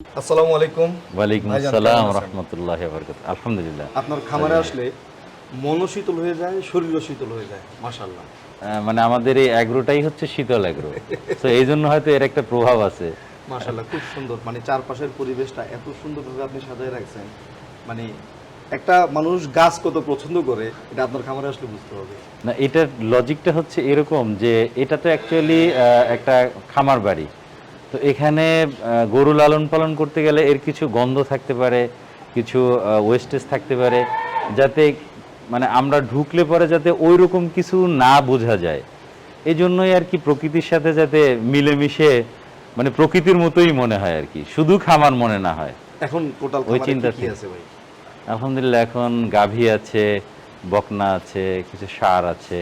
আসসালামু আলাইকুম। ওয়ালাইকুম আসসালাম? রহমতুল্লাহ বরকত আলহামদুলিল্লাহ। আপনার খামারে আসলে মনও শীতল হয়ে যায় শরীরও শীতল হয়ে যায় মাশাল্লাহ আহ, মানে আমাদের এই অ্যাগ্রোটাই হচ্ছে শীতল অ্যাগ্রো। তো এই জন্য হয়তো এর একটা প্রভাব আছে। মাশাল্লাহ খুব সুন্দর। মানে চারপাশের পরিবেশটা এত সুন্দরভাবে আপনি সাজিয়ে রাখছেন মানে একটা মানুষ গাছ কত পছন্দ করে এটা আপনার খামারে আসলে বুঝতে হবে। না এটার লজিকটা হচ্ছে এরকম যে এটা তো অ্যাকচুয়ালি একটা খামার বাড়ি। তো এখানে গরু লালন পালন করতে গেলে এর কিছু গন্ধ থাকতে পারে কিছু ওয়েস্টেজ থাকতে পারে যাতে মানে আমরা ঢুকলে পরে যাতে ওই রকম কিছু না বোঝা যায়। এই জন্যই আর কি প্রকৃতির সাথে যাতে মিলেমিশে মানে প্রকৃতির মতোই মনে হয় আর কি। শুধু খামার মনে না হয়। এখন টোটাল ওই চিন্তা আছে ভাই? আলহামদুলিল্লাহ এখন গাভী আছে বকনা আছে কিছু সার আছে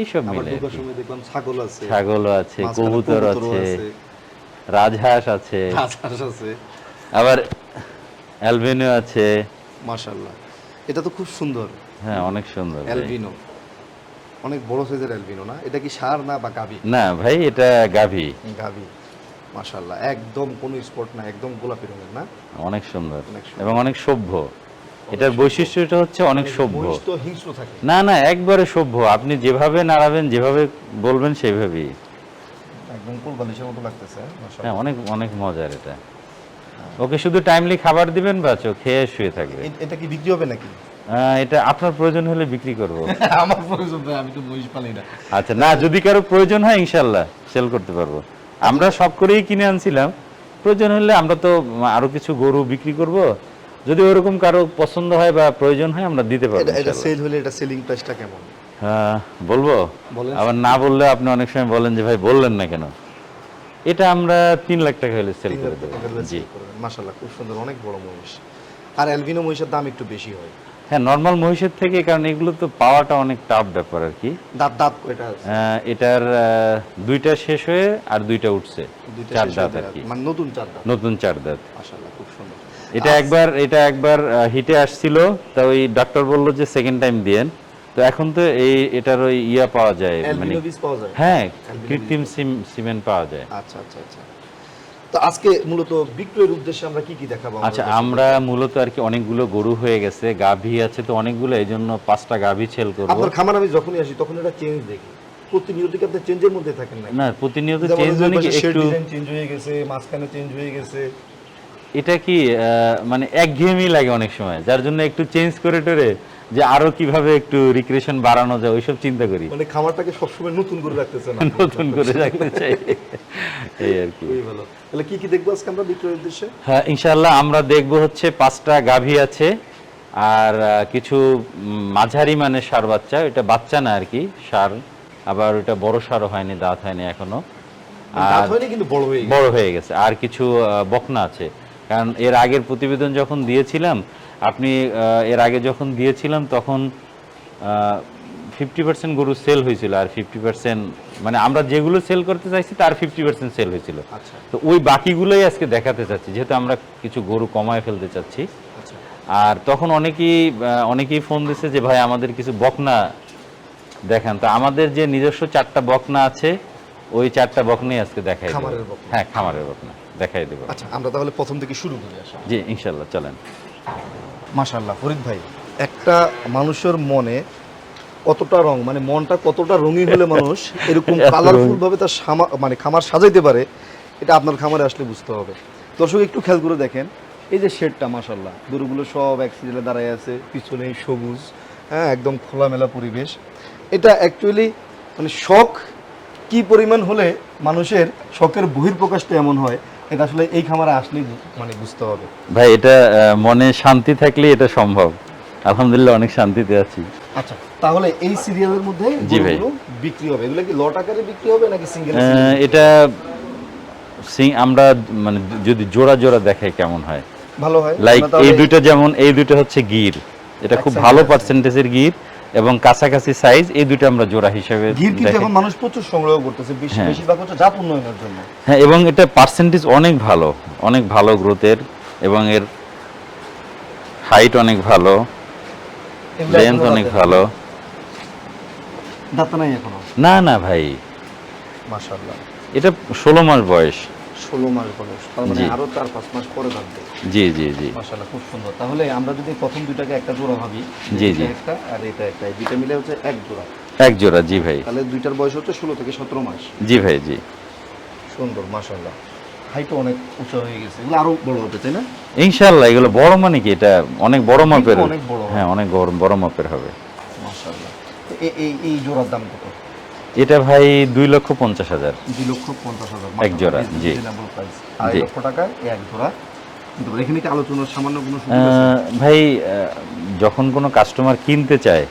এইসব মিলে ছাগল আছে ছাগলও আছে মাঝখানে কবুতর আছে। রাজহাঁস আছে। রাজহাঁস আছে। আবার অ্যালবেনিও আছে। মাশাল্লাহ এটা তো খুব সুন্দর। হ্যাঁ অনেক সুন্দর। অ্যালবিনো। অনেক বড় সাইজের অ্যালবিনো না? এটা কি সার না বা গাভী? না ভাই এটা গাভী। গাভী। মাশাল্লাহ একদম কোনো স্পট না একদম গোলাপি রঙের না? অনেক সুন্দর। এবং অনেক সভ্য। এটার বৈশিষ্ট্যটা হচ্ছে অনেক সভ্য। না না একবারে সভ্য। আপনি যেভাবে নাড়াবেন যেভাবে বলবেন সেভাবেই একদম মতো লাগতেছে হ্যাঁ অনেক অনেক মজার এটা। ওকে শুধু টাইমলি খাবার দিবেন খেয়ে শুয়ে থাকবে। এটা কি বিক্রি হবে নাকি? এটা আপনার প্রয়োজন হলে বিক্রি করব। আমার প্রয়োজন আমি তো মহিষ পালি না। আচ্ছা না যদি কারও প্রয়োজন হয় ইনশাল্লাহ সেল করতে পারব। আমরা সব করেই কিনে আনছিলাম। প্রয়োজন হলে আমরা তো আরও কিছু গরু বিক্রি করব। যদি ওরকম কারও পছন্দ হয় বা প্রয়োজন হয় আমরা দিতে পারব এটা সেল হলে এটা সেলিং প্রাইসটা কেমন? বলব? আবার না বললে আপনি অনেক সময় বলেন যে ভাই বললেন না কেন? এটা আমরা তিন লাখ টাকা হলে সেল করে দেবো। জি। মাশাআল্লাহ খুব সুন্দর অনেক বড় মহিষ। আর অ্যালবিনো মহিষের দাম একটু বেশি হয়। হ্যাঁ নর্মাল মহিষের থেকে কারণ এগুলো তো পাওয়াটা অনেক টাফ ব্যাপার আর কি। দাঁত দাঁত আহ, এটার দুইটা শেষ হয়ে আর দুইটা উঠছে। চার দাঁত আর কি। মানে নতুন চার দাঁত। নতুন চার দাঁত। মাশাআল্লাহ খুব সুন্দর। এটা একবার এটা একবার হিটে আসছিল। তা ওই ডাক্তার বলল যে সেকেন্ড টাইম দিয়েন। তো এখন তো এই এটার ওই ইয়া পাওয়া যায় মানে হ্যাঁ কৃত্রিম সিম- সিমেন্ট পাওয়া যায়। আচ্ছা আচ্ছা আচ্ছা। তো আজকে মূলত বিক্রয়ের উদ্দেশ্যে আমরা কি কি দেখাবো আচ্ছা আমরা মূলত আর কি অনেকগুলো গরু হয়ে গেছে গাভী আছে তো অনেকগুলো এই জন্য পাঁচটা গাভী ছেল করব। আপনার খামার আমি যখনই আসি তখন এটা চেঞ্জ দেখি। প্রতিনিয়ত কি আপনি চেঞ্জের মধ্যে থাকেন না না প্রতিনিয়ত চেঞ্জ মানে কি একটু change হয়ে গেছে মাঝখানে চেঞ্জ হয়ে গেছে। এটা কি মানে একঘেয়েমি লাগে অনেক সময় যার জন্য একটু চেঞ্জ করে টোরে যে আরও কীভাবে একটু রিক্রিয়েশন বাড়ানো যায় ওইসব চিন্তা করি। মানে খামারটাকে সবসময় নতুন করে রাখতেছে না নতুন করে রাখতে চাই। এই আর কি। ভালো। তাহলে কি কি দেখব আজকে আমরা বিক্রয়ের উদ্দেশ্যে? হ্যাঁ ইনশাল্লাহ আমরা দেখব হচ্ছে পাঁচটা গাভী আছে আর কিছু মাঝারি মানে সার বাচ্চা এটা বাচ্চা না আর কি সার। আবার ওটা বড় সারও হয়নি দাঁত হয়নি এখনও। আর কিন্তু বড় হয়ে গেছে। বড় হয়ে গেছে। আর কিছু বকনা আছে। কারণ এর আগের প্রতিবেদন যখন দিয়েছিলাম আপনি এর আগে যখন দিয়েছিলাম তখন ফিফটি পার্সেন্ট গরু সেল হয়েছিল আর ফিফটি পার্সেন্ট মানে আমরা যেগুলো সেল করতে চাইছি তার ফিফটি পার্সেন্ট সেল হয়েছিল। আচ্ছা। তো ওই বাকিগুলোই আজকে দেখাতে চাচ্ছি যেহেতু আমরা কিছু গরু কমায় ফেলতে চাচ্ছি। আচ্ছা। আর তখন অনেকেই অনেকেই ফোন দিছে যে ভাই আমাদের কিছু বকনা দেখান। তো আমাদের যে নিজস্ব চারটা বকনা আছে ওই চারটা বকনাই আজকে দেখাই। হ্যাঁ খামারের বকনা। দেখাই দেবো। আচ্ছা আমরা তাহলে প্রথম থেকে শুরু করি আসা জি ইনশাল্লাহ চলেন। মাশাল্লাহ ফরিদ ভাই। একটা মানুষের মনে কতটা রং মানে মনটা কতটা রঙিন হলে মানুষ এরকম কালারফুল ভাবে তার মানে খামার সাজাইতে পারে এটা আপনার খামারে আসলে বুঝতে হবে। দর্শক একটু খেয়াল করে দেখেন এই যে শেডটা মাশাল্লাহ গরুগুলো সব এক সিজনে দাঁড়ায় আছে পিছনে সবুজ হ্যাঁ একদম খোলামেলা পরিবেশ। এটা অ্যাকচুয়ালি মানে শখ কি পরিমাণ হলে মানুষের শখের বহির্প্রকাশটা এমন হয় এটা আসলে এই খামারে আসলেই মানে বুঝতে হবে। ভাই এটা মনে শান্তি থাকলে এটা সম্ভব। আলহামদুলিল্লাহ অনেক শান্তিতে আছি। আচ্ছা তাহলে এই সিরিয়ালের মধ্যে জি ভাই। বিক্রি হবে। এগুলো কি লট আকারে বিক্রি হবে নাকি সিঙ্গেল এটা সিং- আমরা মানে যদি জোড়া জোড়া দেখাই কেমন হয়। ভালো হয়। লাইক এই দুইটা যেমন এই দুইটা হচ্ছে গির। এটা খুব ভালো পার্সেন্টেজের গির। এবং কাছাকাছি সাইজ এই দুটো আমরা জোড়া হিসেবে। এখন মানুষ প্রচুর সংগ্রহ করতেছে হ্যাঁ। বেশিরভাগ হচ্ছে জাত উন্নয়নের জন্য। হ্যাঁ এবং এটা পার্সেন্টেজ অনেক ভালো অনেক ভালো গ্রোথের এবং এর হাইট অনেক ভালো লেন্থ অনেক ভালো। দাঁতে নাই এখনও? না না ভাই। মাশাআল্লাহ। এটা ষোলো মাস বয়স। ষোলো মাস বয়স। তার মানে আরও চার পাঁচ মাস পরে থাকবে। জি জি জি। মাশাআল্লাহ খুব সুন্দর। তাহলে আমরা যদি প্রথম দুইটাকে একটা জোড়া ভাবি জি, জি। একটা আর এটা একটা। দুইটা মিলে হচ্ছে এক জোড়া। এক জোড়া জি ভাই। তাহলে দুইটার বয়স হচ্ছে ষোলো থেকে সতেরো মাস। জি ভাই জি। সুন্দর মাশাআল্লাহ। হাইটও অনেক উঁচু হয়ে গেছে। এগুলো আরও বড় হবে তাই না? ইনশাল্লাহ এগুলো বড় মানে কি? এটা অনেক বড় মাপের অনেক বড় হ্যাঁ অনেক বড় মাপের হবে। মাশাআল্লাহ। এই এই এই জোড়ার দাম কত? এটা ভাই দুই লক্ষ পঞ্চাশ হাজার। দুই লক্ষ পঞ্চাশ হাজার এক জোড়া, জি। আড়াই লক্ষ টাকায় এক জোড়া। কিন্তু এখানে কি আলোচনার সামান্য কোনো সুযোগ আছে? আহ, ভাই যখন কোনো কাস্টমার কিনতে চায়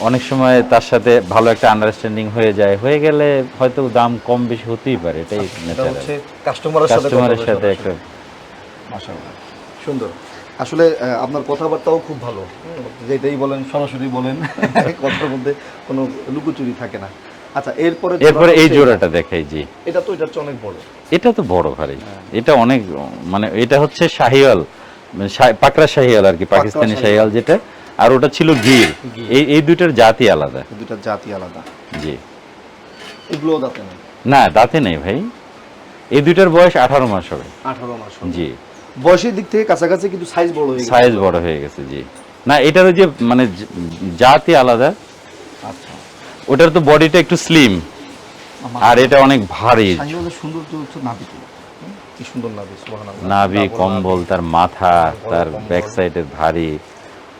অনেক সময় তার সাথে ভালো একটা আন্ডারস্ট্যান্ডিং হয়ে যায়। হয়ে গেলে হয়তো দাম কম বেশি হতেই পারে এটাই এটা হচ্ছে কাস্টমারের সাথে একটা সুন্দর। আসলে আপনার কথাবার্তাও খুব ভালো। যেটাই বলেন সরাসরি বলেন কথার মধ্যে কোনো লুকোচুরি থাকে না। আচ্ছা এরপরে এরপরে এই জোড়াটা দেখাই জি। এটা তো এটা অনেক বড়। এটা তো বড় ভারী। এটা অনেক মানে এটা হচ্ছে শাহিওয়াল মানে পাকড়া শাহিওয়াল আর কি পাকিস্তানি শাহিওয়াল। যেটা। আর ওটা ছিল গির। এই এই দুইটার জাতি আলাদা। দুটা জাতি আলাদা। জি। এগুলোও দাঁতে নেই? না দাঁতে নেই ভাই। এই দুইটার বয়স আঠারো মাস হবে। আঠারো মাস জি। বয়সের দিক থেকে কাছাকাছি কিন্তু সাইজ বড় হয়ে গেছে। সাইজ বড় হয়ে গেছে জি। না এটারও যে মানে জাতি আলাদা। আচ্ছা। ওটার তো বডিটা একটু স্লিম আর এটা অনেক ভারী। কি সুন্দর নাভি নাভি কম্বল তার মাথা তার। ব্যাক সাইডের ভারী।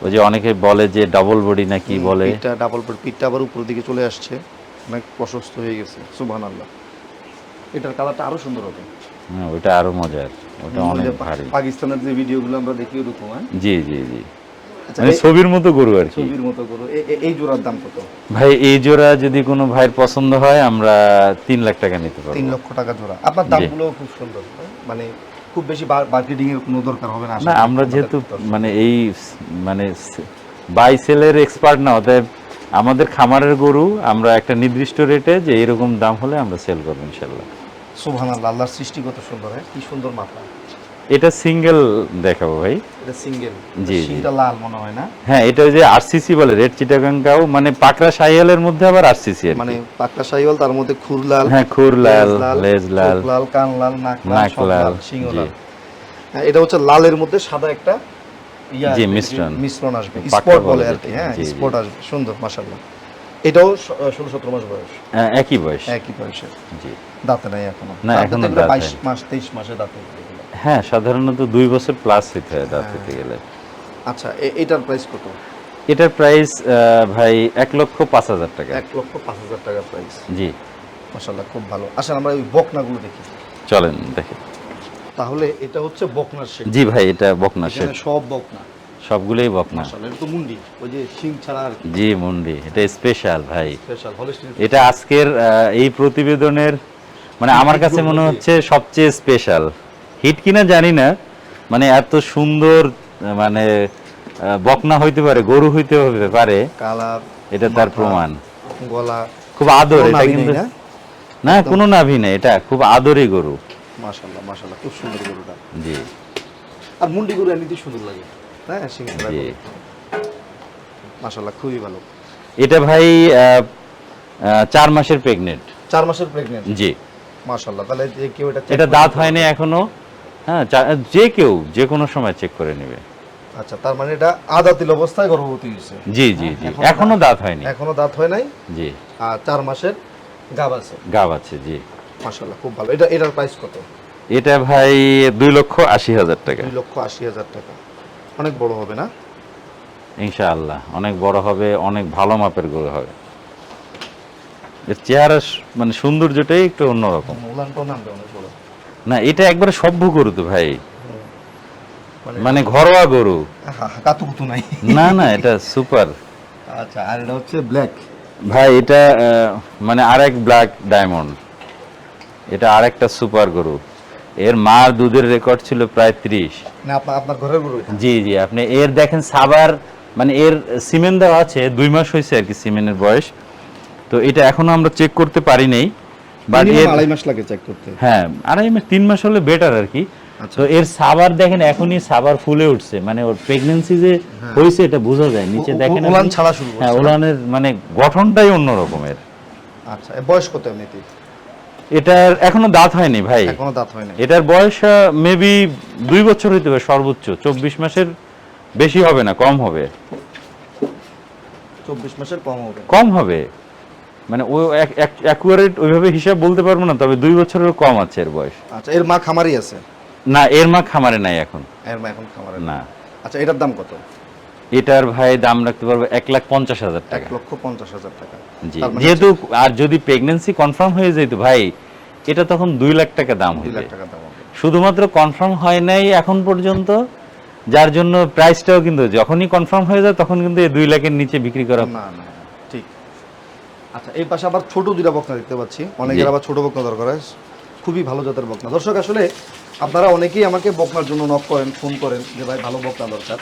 ওই যে অনেকে বলে যে ডাবল বডি না কি বলে? পিঠটা ডাবল পর পিঠটা আবার উপরের দিকে চলে আসছে। অনেক প্রশস্ত হয়ে গেছে সুবহানাল্লাহ। এটার কালারটা আরও সুন্দর হবে। হ্যাঁ, ওটা আরও মজার। ওটা অনেক ভারী। পাকিস্তানের যে ভিডিওগুলো আমরা দেখি ওরকম হ্যাঁ? জি জি জি। মানে ছবির মতো গরু আর কি। ছবির মতো এ- এই জোড়ার দাম কত? ভাই এই জোড়া যদি কোনো ভাইয়ের পছন্দ হয় আমরা তিন লাখ টাকা নিতে পারব। তিন লক্ষ টাকা জোড়া। আপনার দামগুলো খুব সুন্দর হ্যাঁ? মানে খুব বেশি মার্কেটিং এর কোনো দরকার হবে না না আমরা আমাদের যেহেতু মানে এই মানে বাই সেলের এক্সপার্ট না অতএব আমাদের খামারের গরু আমরা একটা নির্দিষ্ট রেটে যে এরকম দাম হলে আমরা সেল করব ইনশাল্লাহ সুবহানাল্লাহ আল্লাহর সৃষ্টি কত সুন্দর হ্যাঁ? কি সুন্দর মাথা। এটা সিঙ্গেল দেখাবো ভাই। এটা সিঙ্গেল। জি, জি। লাল মনে হয় না? হ্যাঁ এটা ওই যে আরসিসি বলে রেড চিটাগাঙ্গাও মানে পাকড়া সাইয়ালের মধ্যে আবার আরসিসি মানে তার মধ্যে খুর লাল হ্যাঁ খুর লাল লেজ লাল লাল কান লাল নাক নাক লাল, লাল লাল। এটা হচ্ছে লালের মধ্যে সাদা একটা জি, মিশ্রণ। মিশ্রণ আসবে স্পট বলে আর কি। হ্যাঁ। স্পট আসবে সুন্দর মাশাআল্লাহ। এটাও ষোলো সতেরো মাস বয়স। হ্যাঁ, একই বয়স। একই বয়সের। জি। দাঁতে নাই এখনও। না, এখনও বাইশ মাস তেইশ মাসে দাঁতে। হ্যাঁ সাধারণত দুই বছর প্লাস হইতে হয় দাঁত হ্যাঁ। হইতে গেলে। আচ্ছা এটার প্রাইস কত? এটার প্রাইস ভাই এক লক্ষ পাঁচ হাজার টাকা। এক লক্ষ পাঁচ হাজার টাকা প্রাইস জি। মাশাআল্লাহ খুব ভালো। আসেন আমরা ওই বকনাগুলো দেখি। চলেন দেখে। তাহলে এটা হচ্ছে বকনার শেড জি ভাই এটা বকনা এখানে শেড সব বকনা। সবগুলোই বকনা। এটা তো মুন্ডি ওই যে শিং ছাড়া আর জি মুন্ডি এটা স্পেশাল ভাই। স্পেশাল হলিস্টিন এটা আজকের এই প্রতিবেদনের মানে আমার কাছে মনে হচ্ছে সবচেয়ে স্পেশাল হিট কিনা জানি না। মানে এত সুন্দর মানে বকনা হইতে পারে গরু হইতে পারে। কালার এটা তার প্রমাণ। গলা। খুব আদর এটা কিন্তু না? না কোনো নাভি নেই এটা খুব আদরই গরু। মাশাআল্লাহ মাশাআল্লাহ খুব সুন্দর গরুটা। জি। আর মুন্ডি গরু এমনিতেই সুন্দর লাগে হ্যাঁ? জি। মাশাআল্লাহ খুবই ভালো। এটা ভাই চার মাসের প্রেগনেন্ট চার মাসের প্রেগনেন্ট জি। মাশাআল্লাহ তাহলে কেউ এটা এটা দাঁত হয়নি এখনও। হ্যাঁ যে কেউ যে কোনো সময় চেক করে নেবে। আচ্ছা তার মানে এটা আদাতিল অবস্থায় গর্ভবতী হয়েছে। জি জি জি। এখনও এখনও দাঁত হয়নি। এখনও দাঁত হয় নাই। জি। আর চার মাসের গাব আছে। গাব আছে জি। মাশাআল্লাহ খুব ভালো। এটা এটার প্রাইস কত? এটা ভাই দুই লক্ষ আশি হাজার টাকা। দুই লক্ষ আশি হাজার টাকা। অনেক বড় হবে না? ইনশাআল্লাহ অনেক বড় হবে অনেক ভালো মাপের গরু হবে। এর চেহারা মানে সৌন্দর্যটাই একটু অন্যরকম উলানটাও নামবে অনেক বড় না এটা একবারে সভ্য গরু তো ভাই। মানে ঘরোয়া গরু। কাতুকুতু নাই। না না এটা সুপার। আচ্ছা আর এটা হচ্ছে ব্ল্যাক। ভাই এটা মানে আরেক ব্ল্যাক ডায়মন্ড। এটা আরেকটা সুপার গরু। এর মার দুধের রেকর্ড ছিল প্রায় ত্রিশ। না আপনার ঘরের গরু জি জি আপনি এর দেখেন সাবার মানে এর সিমেন্ট দেওয়া আছে দুই মাস হয়েছে আর কি সিমেন্টের বয়স। তো এটা এখনও আমরা চেক করতে পারি নাই। বাট আড়াই মাস লাগে চেক করতে। হ্যাঁ আড়াই মাস তিন মাস হলে বেটার আর কি। আচ্ছা। তো এর সাবার দেখেন এখনই সাবার ফুলে উঠছে। মানে ওর প্রেগনেন্সি যে হয়েছে এটা বোঝা যায়। নিচে দেখেন উ- ছাড়া শুরু হ্যাঁ উলানের মানে গঠনটাই অন্য রকমের আচ্ছা বয়স কত এমনিতে এটার এখনও দাঁত হয়নি ভাই। এখনও দাঁত হয় না এটার বয়স মেবি দুই বছর হইতে হবে সর্বোচ্চ। চব্বিশ মাসের বেশি হবে না কম হবে। চব্বিশ মাসের কম হবে। কম হবে। মানে ও অ্যাকুয়ারেট ওইভাবে হিসাব বলতে পারব না তবে দুই বছরের কম আছে এর বয়স। আচ্ছা এর মা খামারই আছে? না এর মা খামারে নাই এখন। এর মা এখন খামারে না। আচ্ছা এটার দাম কত? এটার ভাই দাম রাখতে পারব এক লাখ পঞ্চাশ হাজার টাকা। এক লক্ষ পঞ্চাশ হাজার টাকা। জি মানে যেহেতু আর যদি প্রেগনেন্সি কনফার্ম হয়ে যেত ভাই এটা তখন দুই লাখ টাকা দাম দাম হবে। শুধুমাত্র কনফার্ম হয় নাই এখন পর্যন্ত যার জন্য প্রাইসটাও কিন্তু যখনই কনফার্ম হয়ে যায় তখন কিন্তু এই দুই লাখের নিচে বিক্রি করা না না। আচ্ছা এই পাশে আবার ছোট দুইটা বকনা দেখতে পাচ্ছি। অনেকের আবার ছোট বকনা দরকার হয়। খুবই ভালো জাতের বকনা। দর্শক আসলে আপনারা অনেকেই আমাকে বকনার জন্য নক করেন ফোন করেন যে ভাই ভালো বকনা দরকার।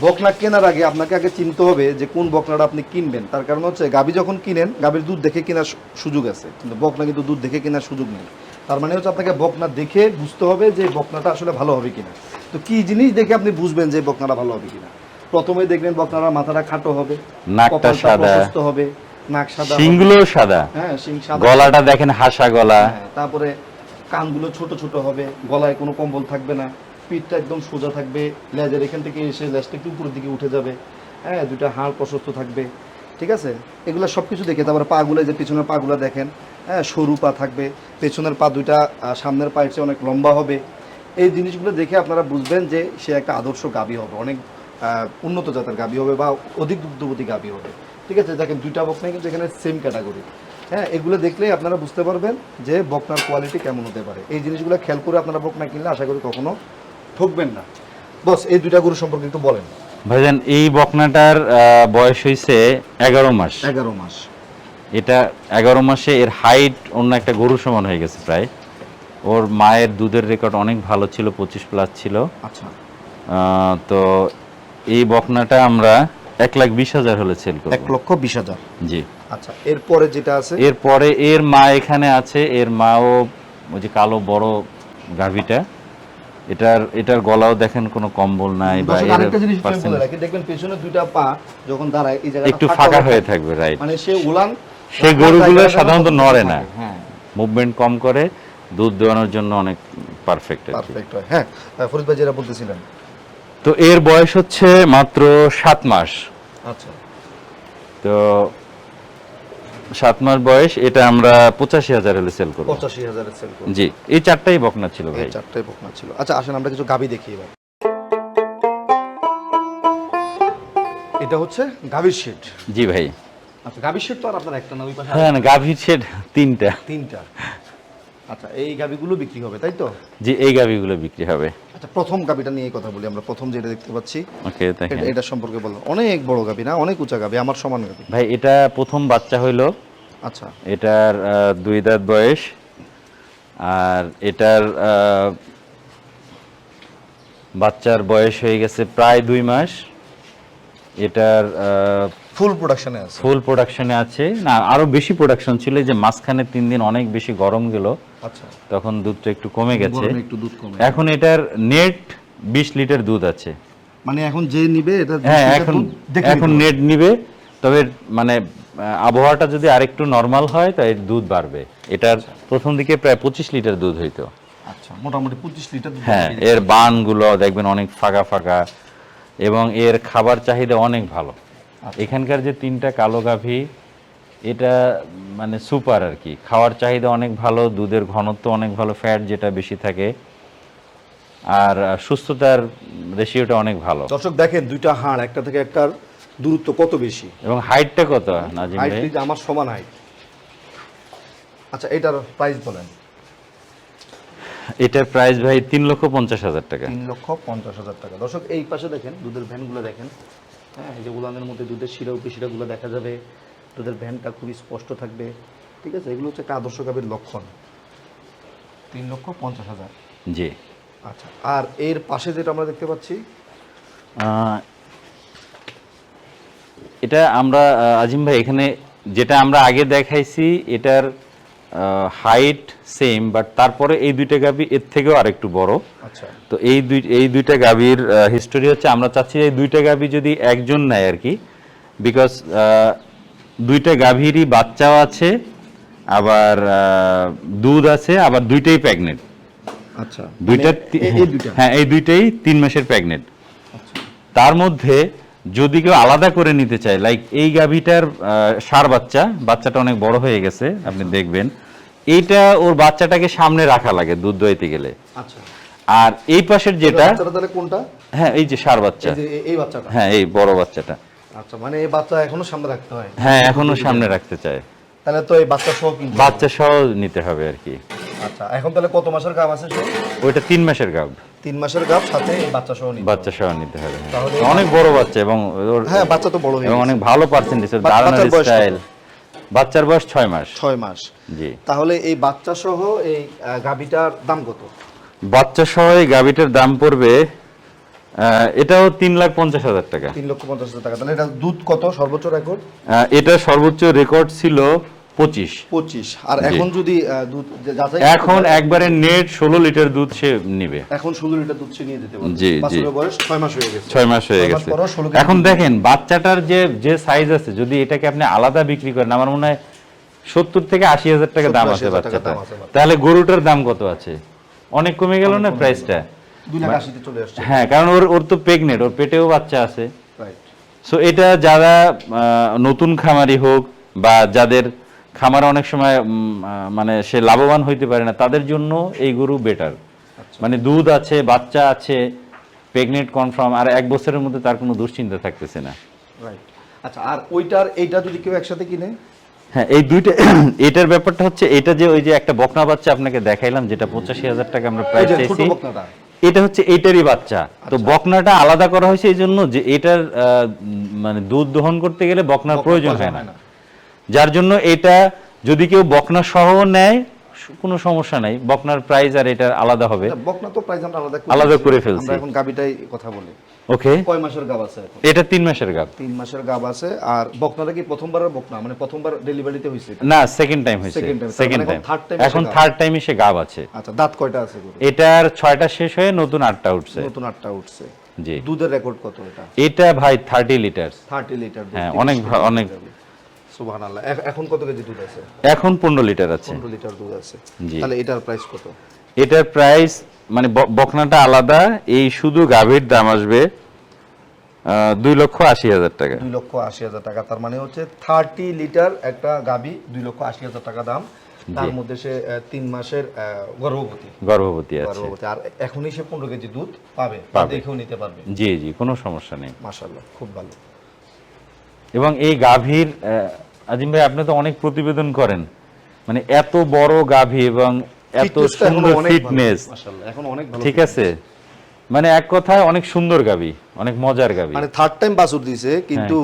বকনা কেনার আগে আপনাকে আগে চিনতে হবে যে কোন বকনাটা আপনি কিনবেন। তার কারণ হচ্ছে গাবি যখন কিনেন গাবির দুধ দেখে কেনার সুযোগ আছে। কিন্তু বকনা কিন্তু দুধ দেখে কেনার সুযোগ নেই। তার মানে হচ্ছে আপনাকে বকনা দেখে বুঝতে হবে যে বকনাটা আসলে ভালো হবে কিনা। তো কি জিনিস দেখে আপনি বুঝবেন যে বকনাটা ভালো হবে কিনা? প্রথমে দেখবেন বকনাটা মাথাটা খাটো হবে নাকটা সাদা। হবে নাক সাদা শিংগুলো সাদা। হ্যাঁ শিং সাদা। গলাটা দেখেন হাসা গলা। হ্যাঁ, তারপরে কানগুলো ছোট ছোট হবে গলায় কোনো কম্বল থাকবে না পিঠটা একদম সোজা থাকবে লেজের এখান থেকে এসে লেজটা একটু উপরের দিকে উঠে যাবে। হ্যাঁ দুইটা হাড় প্রশস্ত থাকবে ঠিক আছে? এগুলো সব কিছু দেখে তারপরে পাগুলো যে পিছনের পাগুলো দেখেন হ্যাঁ সরু পা থাকবে পেছনের পা দুইটা সামনের পায়ের চেয়ে অনেক লম্বা হবে। এই জিনিসগুলো দেখে আপনারা বুঝবেন যে সে একটা আদর্শ গাবি হবে অনেক আহ, উন্নত জাতের গাবি হবে বা অধিক দুগ্ধবতী গাবি হবে। ঠিক আছে দেখেন দুইটা বকনাই কিন্তু এখানে সেম ক্যাটাগরি হ্যাঁ এগুলো দেখলেই আপনারা বুঝতে পারবেন যে বকনার কোয়ালিটি কেমন হতে পারে। এই জিনিসগুলো খেয়াল করে আপনারা বকনা কিনলে আশা করি কখনো ঠকবেন না। বস এই দুইটা গরু সম্পর্কে একটু বলেন। ভাইজান এই বকনাটার বয়স হয়েছে এগারো মাস। এগারো মাস। এটা এগারো মাসে এর হাইট অন্য একটা গরু সমান হয়ে গেছে প্রায়। ওর মায়ের দুধের রেকর্ড অনেক ভালো ছিল পঁচিশ প্লাস ছিল। আচ্ছা। তো এই বকনাটা আমরা এক লাখ বিশ হাজার হলে সেল এক লক্ষ বিশ হাজার। জি। আচ্ছা এরপরে যেটা আছে? এরপরে এর মা এখানে আছে এর মাও ওই যে কালো বড় গাভিটা। এটার এটার গলাও দেখেন কোনো কম্বল নাই বা এর আরেকটা জিনিস বলে রাখি দেখবেন পেছনে দুইটা পা যখন দাঁড়ায় এই জায়গাটা একটু ফাঁকা হয়ে থাকবে রাইট মানে সে উলান সেই গরুগুলো সাধারণত নড়ে না। হ্যাঁ। মুভমেন্ট কম করে দুধ দেওয়ানোর জন্য অনেক পারফেক্ট পারফেক্ট হয় হ্যাঁ। ফরিদ ভাই যেটা বলতেছিলেন তো এর বয়স হচ্ছে মাত্র সাত মাস। আচ্ছা। তো সাত মাস বয়স এটা আমরা পঁচাশি হাজার সেল করব। পঁচাশি হাজারের সেল করুন জি এই চারটাই বকনা ছিল ভাই। চারটাই বকনা ছিল। আচ্ছা আসেন আমরা কিছু গাবি দেখি এবার। এটা হচ্ছে গাভীর শেড। জি ভাই। আচ্ছা গাভীর শেড তো আর আপনার একটা না ওই পাশে হ্যাঁ গাভীর শেড তিনটা। তিনটা। আচ্ছা এই গাভিগুলো বিক্রি হবে তাই তো? জি এই গাভীগুলো বিক্রি হবে। আচ্ছা প্রথম গাভিটা নিয়ে কথা বলি আমরা প্রথম যেটা দেখতে পাচ্ছি। ওকে দেখেন। এটা এটা সম্পর্কে বলো। অনেক বড় গাভি না? অনেক উঁচা গাভি আমার সমান গাভি। ভাই এটা প্রথম বাচ্চা হইল। আচ্ছা। এটার দুই দাঁত বয়স। আর এটার বাচ্চার বয়স হয়ে গেছে প্রায় দুই মাস। এটার ফুল প্রোডাকশনে আছে। ফুল প্রোডাকশনে আছে। না আরও বেশি প্রোডাকশন ছিল যে মাঝখানে তিন দিন অনেক বেশি গরম গেল। তখন দুধটা একটু কমে গেছে। একটু দুধ কমে এখন এটার নেট বিশ লিটার দুধ আছে। মানে এখন যে নিবে এটা হ্যাঁ এখন এখন নেট নিবে তবে মানে আবহাওয়াটা যদি আরেকটু নর্মাল হয় তাই দুধ বাড়বে। এটার প্রথম দিকে প্রায় পঁচিশ লিটার দুধ হইতো। আচ্ছা মোটামুটি পঁচিশ লিটার দুধ হ্যাঁ এর বানগুলো দেখবেন অনেক ফাঁকা ফাঁকা এবং এর খাবার চাহিদা অনেক ভালো। আচ্ছা। এখানকার যে তিনটা কালো গাভী এটা মানে সুপার আর কি খাওয়ার চাহিদা অনেক ভালো দুধের ঘনত্ব অনেক ভালো ফ্যাট যেটা বেশি থাকে। আর সুস্থতার রেশিওটা অনেক ভালো। দর্শক দেখেন দুইটা হাড় একটা থেকে একটার দূরত্ব কত বেশি? এবং হাইটটা কত নাজিম ভাই? আমার সমান হাইট আচ্ছা এটার প্রাইস বলেন। এটার প্রাইস ভাই তিন লক্ষ পঞ্চাশ হাজার টাকা। তিন লক্ষ পঞ্চাশ হাজার টাকা। দর্শক এই পাশে দেখেন দুধের ভ্যানগুলো দেখেন। হ্যাঁ এই যে উলানের মধ্যে দুধের শিরা উপশিরাগুলো দেখা যাবে। দুধের ভ্যানটা খুবই স্পষ্ট থাকবে। ঠিক আছে? এগুলো হচ্ছে একটা আদর্শ গাভীর লক্ষণ। তিন লক্ষ পঞ্চাশ হাজার। জি। আচ্ছা আর এর পাশে যেটা আমরা দেখতে পাচ্ছি? এটা আমরা আজিম ভাই এখানে যেটা আমরা আগে দেখাইছি এটার হাইট সেম বাট তারপরে এই দুইটা গাবি এর থেকেও আরেকটু বড়। আচ্ছা। তো এই দুই এই দুইটা গাবির হিস্টোরি হচ্ছে আমরা চাচ্ছি যে এই দুইটা গাবি যদি একজন নেয় আর কি বিকজ দুইটা গাভীরই বাচ্চাও আছে আবার দুধ আছে আবার দুইটাই প্রেগনেন্ট আচ্ছা দুইটা মানে দুইটা? হ্যাঁ এই দুইটাই তিন মাসের প্রেগনেন্ট আচ্ছা। তার মধ্যে যদি কেউ আলাদা করে নিতে চায় লাইক এই গাভীটার ষাঁড় বাচ্চা বাচ্চাটা অনেক বড় হয়ে গেছে আপনি দেখবেন এইটা ওর বাচ্চাটাকে সামনে রাখা লাগে দুধ দইতে গেলে। আচ্ছা। আর এই পাশের যেটা কোনটা? হ্যাঁ এই যে সার বাচ্চা। এই যে এই বাচ্চাটা। হ্যাঁ এই বড় বাচ্চাটা। আচ্ছা মানে এই বাচ্চা এখনও সামনে রাখতে হয়? হ্যাঁ এখনও সামনে রাখতে চায়। তাহলে তো এই বাচ্চা সহ কিনতে বাচ্চা সহ নিতে হবে আর কি। আচ্ছা এখন তাহলে কত মাসের গাব আছে ওইটা তিন মাসের গাব। তিন মাসের গাব সাথে বাচ্চা সহ নিতে বাচ্চা সহ নিতে হবে হ্যাঁ। অনেক বড় বাচ্চা এবং ওর হ্যাঁ বাচ্চা তো বড় এবং অনেক ভালো পার্সেন্টেজ দাঁড়ানোর বাচ্চার বয়স স্টাইল বাচ্চার বয়স ছয় মাস। ছয় মাস। জি। তাহলে এই বাচ্চা সহ এই আহ, গাভীটার দাম কত? বাচ্চা সহ এই গাভিটার দাম পড়বে এটাও তিন লাখ পঞ্চাশ হাজার টাকা। তিন লক্ষ পঞ্চাশ হাজার টাকা। তাহলে এটা দুধ কত? সর্বোচ্চ রেকর্ড এটা সর্বোচ্চ রেকর্ড ছিল পঁচিশ। পঁচিশ। আর এখন যদি দুধ যাচাই এখন একবারে নেট ষোলো লিটার দুধ সে নিবে। এখন ষোলো লিটার দুধ সে নিয়ে যেতে পারবে। জি, জি। বয়স ছয় মাস হয়ে গেছে। ছয় মাস হয়ে গেছে। পরও 16 কেজি এখন দেখেন বাচ্চাটার যে যে সাইজ আছে যদি এটাকে আপনি আলাদা বিক্রি করেন আমার মনে হয় সত্তর থেকে আশি হাজার টাকা দাম আছে বাচ্চাটা। তাহলে গরুটার দাম কত আছে? অনেক কমে গেল না প্রাইসটা দুই লাখ আশিতে চলে আসছে। হ্যাঁ কারণ ওর ওর তো প্রেগনেন্ট ওর পেটেও বাচ্চা আছে। রাইট সো এটা যারা নতুন খামারি হোক বা যাদের খামারে অনেক সময় মানে সে লাভবান হইতে পারে না তাদের জন্য এই গরু বেটার মানে দুধ আছে বাচ্চা আছে প্রেগনেন্ট কনফার্ম আর এক বছরের মধ্যে তার কোনো দুশ্চিন্তা থাকতেছে না। রাইট আচ্ছা আর ওইটার এইটা যদি কেউ একসাথে কিনে? হ্যাঁ এই দুইটা এটার ব্যাপারটা হচ্ছে এটা যে ওই যে একটা বকনা বাচ্চা আপনাকে দেখাইলাম যেটা পঁচাশি হাজার টাকা আমরা প্রাইস চাইছি। এটা হচ্ছে এটারই বাচ্চা। তো বকনাটা আলাদা করা হয়েছে এই জন্য যে এটার মানে দুধ দহন করতে গেলে বকনার প্রয়োজন হয় না। যার জন্য এটা যদি কেউ বকনা সহ নেয় কোনো সমস্যা নাই। বকনার প্রাইস আর এটার আলাদা হবে। বকনা তো প্রাইস আমরা আলাদা আলাদা করে ফেলছি। এখন গাবিটাই কথা বলি। ওকে কয় মাসের গাব আছে এটা তিন মাসের গাব। তিন মাসের গাব আছে আর বকনাটা কি প্রথমবারের বকনা? মানে প্রথমবার ডেলিভারিতে হয়েছে না সেকেন্ড টাইম হয়েছে। সেকেন্ড টাইম এখন third time এখন থার্ড টাইম এসে গাব আছে। আচ্ছা দাঁত কয়টা আছে এটার ছয়টা শেষ হয়ে নতুন আটটা উঠছে। নতুন আটটা উঠছে। জি। দুধের রেকর্ড কত এটা? এটা ভাই থার্টি লিটার থার্টি লিটার হ্যাঁ, অনেক অনেক- সুবাহ আল্লাহ এখন কত কেজি দুধ আছে? এখন পনেরো লিটার আছে। পনেরো লিটার দুধ আছে। তাহলে এটার প্রাইস কত? এটার প্রাইস মানে বকনাটা আলাদা এই শুধু গাভীর দাম আসবে দুই লক্ষ আশি হাজার টাকা। দুই লক্ষ আশি হাজার টাকা তার মানে হচ্ছে থার্টি লিটার একটা গাবি দুই লক্ষ আশি হাজার টাকা দাম। তার মধ্যে সে তিন মাসের গর্ভবতী। গর্ভবতী আছে আর এখনই সে পনেরো কেজি দুধ পাবে দেখেও নিতে পারবে। জি জি কোনো সমস্যা নেই। মাশাল্লাহ খুব ভালো। এবং এই গাভীর আজিম ভাই আপনি তো অনেক প্রতিবেদন করেন। মানে এত বড় গাভী এবং এত সুন্দর ফিটনেস এখন অনেক ভালো ঠিক আছে? মানে এক কথায় অনেক সুন্দর গাভী অনেক মজার গাভী মানে থার্ড টাইম বাছুর দিছে কিন্তু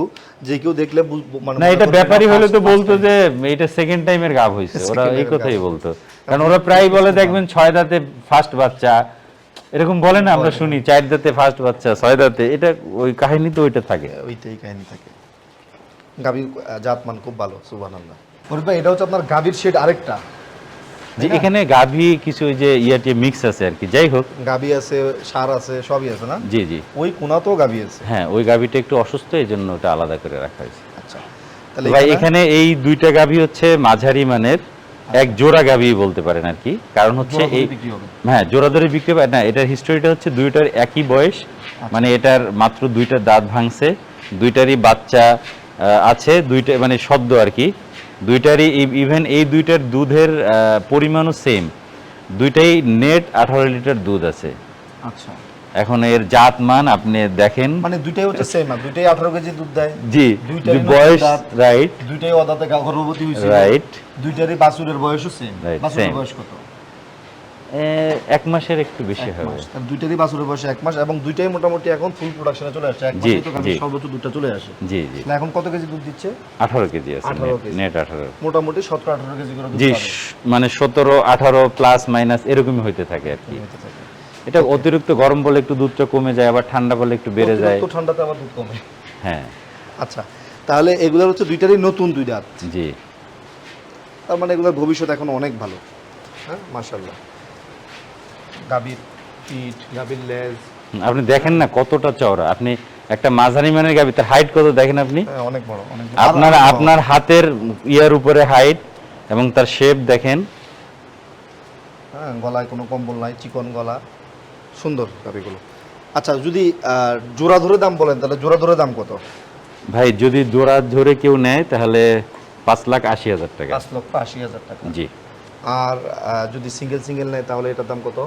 যে কেউ দেখলে মানে না এটা ব্যাপারই হলে তো বলতো যে এটা সেকেন্ড টাইমের গাভ হয়েছে ওরা এই কথাই বলতো। কারণ ওরা প্রায় বলে দেখবেন ছয় দাঁতে ফার্স্ট বাচ্চা। এরকম বলে না আমরা শুনি চার দাঁতে ফার্স্ট বাচ্চা ছয় দাঁতে। এটা ওই কাহিনী তো ওইটা থাকে। ওইটাই কাহিনী থাকে। গাভীর আহ, জাতমান খুব ভালো সুবহানাল্লাহ। এটা হচ্ছে আপনার গাভীর শেড আরেকটা। যে এখানে গাভী কিছু যে মিক্স আছে আর কি যাই হোক। গাভী আছে সার আছে সবই আছে না? জি জি। ওই কোনাতেও গাভী আছে? হ্যাঁ ওই গাভীটা একটু অসুস্থ এই জন্য ওটা আলাদা করে রাখা হয়েছে। আচ্ছা তাহলে ভাই এখানে- এই দুইটা গাভী হচ্ছে মাঝারি মানের এক জোড়া গাভী বলতে পারেন আর কি। কারণ হচ্ছে এই হ্যাঁ জোড়া ধরে বিক্রি পায় না এটার হিস্টোরিটা হচ্ছে দুইটার একই বয়স মানে এটার মাত্র দুইটা দাঁত ভাঙছে দুইটারই বাচ্চা আছে দুইটা মানে শব্দ আর কি। দুইটারই ইভেন এই দুইটার দুধের পরিমাণও সেম দুইটাই নেট আঠারো লিটার দুধ আছে। আচ্ছা। এখন এর জাত মান আপনি দেখেন। মানে দুইটাই হচ্ছে সেম দুইটাই আঠারো কেজি দুধ দেয়। জি দুইটাই বয়স রাইট দুইটাই অদাতে গর্ভবতী হইছে রাইট দুইটারই বাছুরের বয়সও সেম বাছুরের বয়স কত? এক মাসের একটু বেশি হবে। দুইটারই বাছুরের বয়স এক মাস এবং দুইটাই মোটামুটি এখন ফুল প্রোডাকশনে চলে আসছে। এক মাসে তো সর্বোচ্চ দুধটা চলে আসে। জি জি। এখন কত কেজি দুধ দিচ্ছে? আঠারো কেজি আছে 18। নেট আঠারো। মোটামুটি সতেরো আঠারো কেজি করে দুধ জি মানে সতেরো আঠারো প্লাস মাইনাস এরকমই হইতে থাকে আর কি। এটা অতিরিক্ত গরম বলে একটু দুধটা কমে যায় আবার ঠান্ডা বলে একটু বেড়ে যায়। অতিরিক্ত ঠান্ডাতে আবার দুধ কমে। হ্যাঁ। আচ্ছা তাহলে এগুলোর হচ্ছে দুইটারই নতুন দুই দাঁত। জি। তার মানে এগুলোর ভবিষ্যৎ এখন অনেক ভালো। হ্যাঁ মাশাল্লাহ গাভীর পিঠ গাভীর লেজ। আপনি দেখেন না কতটা চওড়া। আপনি একটা মাঝারি মানের গাবি তার হাইট কত দেখেন আপনি? হ্যাঁ, অনেক বড় অনেক আপনার আপনার হাতের ইয়ার উপরে হাইট এবং তার শেপ দেখেন। হ্যাঁ গলায় কোনো কম্বল নাই চিকন গলা। সুন্দর গাভিগুলো। আচ্ছা যদি জোড়া ধরে দাম বলেন তাহলে জোড়া ধরে দাম কত? ভাই যদি জোড়া ধরে কেউ নেয় তাহলে পাঁচ লাখ আশি হাজার টাকা। পাঁচ লক্ষ আশি হাজার টাকা। জি। আর যদি সিঙ্গেল সিঙ্গেল নেয় তাহলে এটার দাম কত?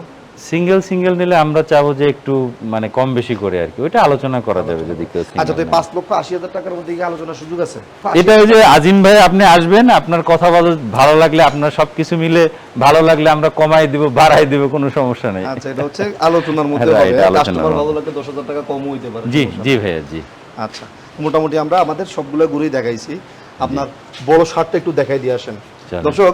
সিঙ্গেল সিঙ্গেল নিলে আমরা চাবো যে একটু মানে কম বেশি করে আর কি। ওইটা আলোচনা করা যাবে যদি কেউ আচ্ছা তো এই নেয়। পাঁচ লক্ষ আশি হাজার টাকার মধ্যে কি আলোচনার সুযোগ আছে? এটা ওই যে আজিম ভাই আপনি আসবেন আপনার কথা বলো ভালো লাগলে আপনার সবকিছু মিলে ভালো লাগলে আমরা কমাই দিব বাড়াই দিব কোনো সমস্যা নেই। আচ্ছা এটা হচ্ছে আলোচনার মধ্যে হবে। কাস্টমার ভালো লাগলে দশ হাজার টাকা কমও হইতে পারে জি জি। ভাইয়া জি। আচ্ছা মোটামুটি আমরা আমাদের সবগুলো ঘুরেই দেখাইছি। আপনার বড় শার্টটা একটু দেখাই দিয়ে আসেন। দর্শক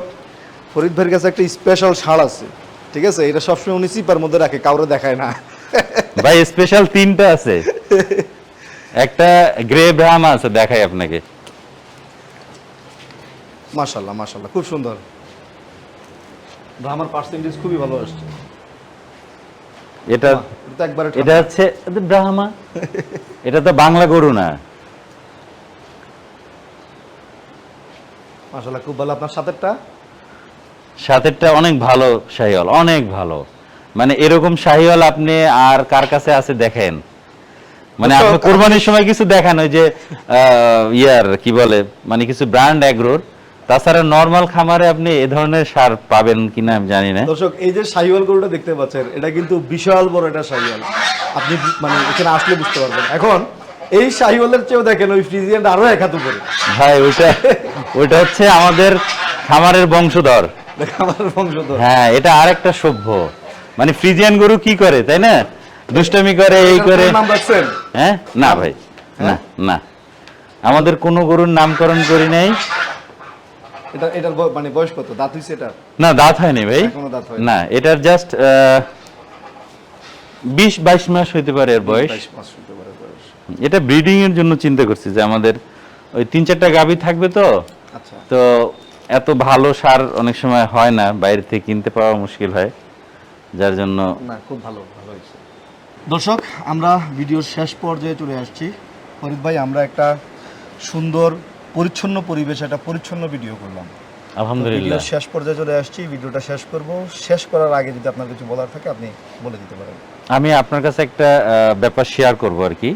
ফরিদ ভাইয়ের কাছে একটা স্পেশাল শার্ট আছে। ঠিক আছে? এটা সবসময় উনি চিপার মধ্যে রাখে কাউরে দেখায় না। ভাই স্পেশাল তিনটা আছে। একটা গ্রে ব্রাহ্মা আছে দেখাই আপনাকে। মাশাল্লাহ মাশাল্লাহ খুব সুন্দর। আমার পার্সেন্টেজ খুবই ভালো আসছে। এটা একবারে এটা হচ্ছে এটা ব্রাহ্মা। এটা তো বাংলা গরু না। মাশাল্লাহ খুব ভালো। আপনার সাথেরটা? সাথেরটা অনেক ভালো শাহিওয়াল অনেক ভালো। মানে এরকম শাহিওয়াল আপনি আর কার কাছে আছে দেখেন? মানে আপনি কোরবানির সময় কিছু দেখান ওই যে ইয়ার কি বলে মানে কিছু ব্র্যান্ড অ্যাগ্রোর তাছাড়া নর্মাল খামারে আপনি এ ধরনের সার পাবেন কিনা আমি জানি না। দর্শক এই যে শাহিওয়াল গরুটা দেখতে পাচ্ছেন এটা কিন্তু বিশাল বড় একটা শাহিওয়াল। আপনি মানে এখানে আসলে বুঝতে পারবেন। এখন এই শাহিওয়ালের চেয়েও দেখেন ওই ফ্রিজিয়ানটা আরও এক হাত উপরে ভাই ওইটা ওইটা হচ্ছে আমাদের খামারের বংশধর। হ্যাঁ এটা আরেকটা সভ্য। মানে ফ্রিজিয়ান গরু কি করে তাই না? দুষ্টামি করে এই করে। হ্যাঁ? না ভাই না না। আমাদের কোনো গরুর নামকরণ করি নাই। এটা এটার মানে বয়স কত? দাঁত হইছে এটা না দাঁত হয়নি ভাই। হয়নি। না এটার জাস্ট বিশ বাইশ মাস হইতে পারে এর বয়স। এটা ব্রিডিং এর জন্য চিন্তা করছি যে আমাদের ওই তিন চারটা গাভী থাকবে তো। আচ্ছা। তো এত ভালো সার অনেক সময় হয় না বাইরে থেকে কিনতে পাওয়া মুশকিল হয় যার জন্য না খুব ভালো ভালো হয়েছে। দর্শক আমরা ভিডিওর শেষ পর্যায়ে চলে আসছি। ফরিদ ভাই আমরা একটা সুন্দর পরিচ্ছন্ন পরিবেশ একটা পরিচ্ছন্ন ভিডিও করলাম। আলহামদুলিল্লাহ। শেষ পর্যায়ে চলে আসছি ভিডিওটা শেষ করব। শেষ করার আগে যদি আপনার কিছু বলার থাকে আপনি বলে দিতে পারেন। আমি আপনার কাছে একটা ব্যাপার শেয়ার করব আর কি।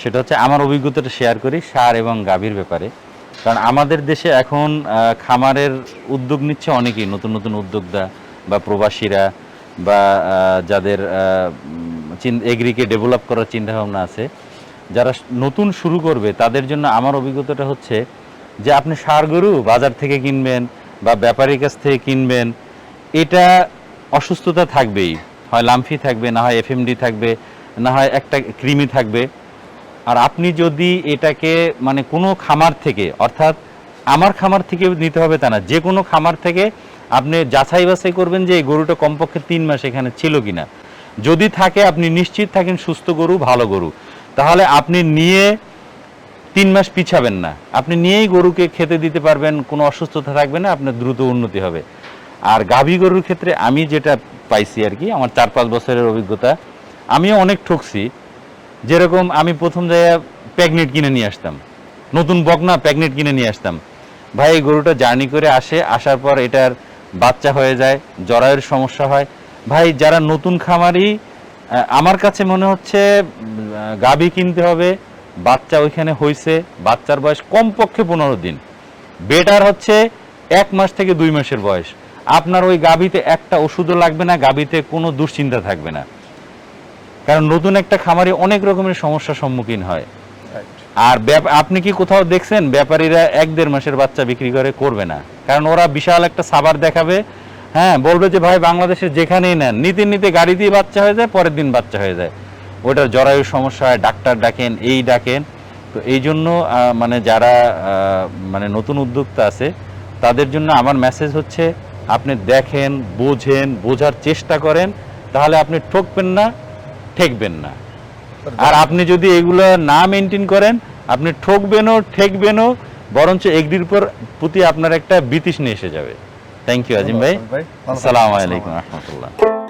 সেটা হচ্ছে আমার অভিজ্ঞতাটা শেয়ার করি সার এবং গাভীর ব্যাপারে। কারণ আমাদের দেশে এখন খামারের উদ্যোগ নিচ্ছে অনেকেই, নতুন নতুন উদ্যোক্তা বা প্রবাসীরা বা যাদের এগ্রিকে ডেভেলপ করার চিন্তাভাবনা আছে। যারা নতুন শুরু করবে, তাদের জন্য আমার অভিজ্ঞতাটা হচ্ছে যে আপনি সার গরু বাজার থেকে কিনবেন বা ব্যাপারীর কাছ থেকে কিনবেন, এটা অসুস্থতা থাকবেই। হয় লাম্ফি থাকবে, না হয় এফএমডি থাকবে, না হয় একটা কৃমি থাকবে। আর আপনি যদি এটাকে মানে কোনো খামার থেকে, অর্থাৎ আমার খামার থেকে নিতে হবে তা না, যে কোনো খামার থেকে আপনি যাচাই বাছাই করবেন যে এই গরুটা কমপক্ষে তিন মাস এখানে ছিল কিনা। যদি থাকে, আপনি নিশ্চিত থাকেন সুস্থ গরু, ভালো গরু। তাহলে আপনি নিয়ে তিন মাস পিছাবেন না। আপনি নিয়েই গরুকে খেতে দিতে পারবেন, কোনো অসুস্থতা থাকবে না, আপনার দ্রুত উন্নতি হবে। আর গাভী গরুর ক্ষেত্রে আমি যেটা পাইছি আর কি, আমার চার পাঁচ বছরের অভিজ্ঞতা, আমিও অনেক ঠকছি। যেরকম আমি প্রথম জায়গায় প্যাগনেট কিনে নিয়ে আসতাম। নতুন বকনা প্যাগনেট কিনে নিয়ে আসতাম। ভাই, এই গরুটা জার্নি করে আসে, আসার পর এটার বাচ্চা হয়ে যায়, জরায়ের সমস্যা হয়। ভাই, যারা নতুন খামারি আমার কাছে মনে হচ্ছে গাভী কিনতে হবে, বাচ্চা ওইখানে হইছে, বাচ্চার বয়স কমপক্ষে পনেরো দিন। বেটার হচ্ছে এক মাস থেকে দুই মাসের বয়স। আপনার ওই গাভীতে একটা ওষুধও লাগবে না গাভীতে কোনো দুশ্চিন্তা থাকবে না। কারণ নতুন একটা খামারি অনেক রকমের সমস্যার সম্মুখীন হয়। আর আপনি কি কোথাও দেখছেন ব্যাপারীরা এক দেড় মাসের বাচ্চা বিক্রি করে করবে না। কারণ ওরা বিশাল একটা সাবার দেখাবে হ্যাঁ বলবে যে ভাই বাংলাদেশের যেখানেই নেন। নিতে নিতে গাড়ি দিয়ে বাচ্চা হয়ে যায় পরের দিন বাচ্চা হয়ে যায়। ওটার জরায়ুর সমস্যা হয় ডাক্তার ডাকেন এই ডাকেন। তো এই জন্য মানে যারা মানে নতুন উদ্যোক্তা আছে তাদের জন্য আমার মেসেজ হচ্ছে আপনি দেখেন বোঝেন বোঝার চেষ্টা করেন তাহলে আপনি ঠকবেন না। ঠেকবেন না। আর আপনি যদি এগুলো না মেনটেন করেন আপনি ঠকবেনও ঠেকবেনও বরঞ্চ এগ্রির পর প্রতি আপনার একটা বিতৃষ্ণা এসে যাবে। থ্যাংক ইউ আজিম ভাই। ভাই। আসসালামু আলাইকুম। রহমতুল্লাহ।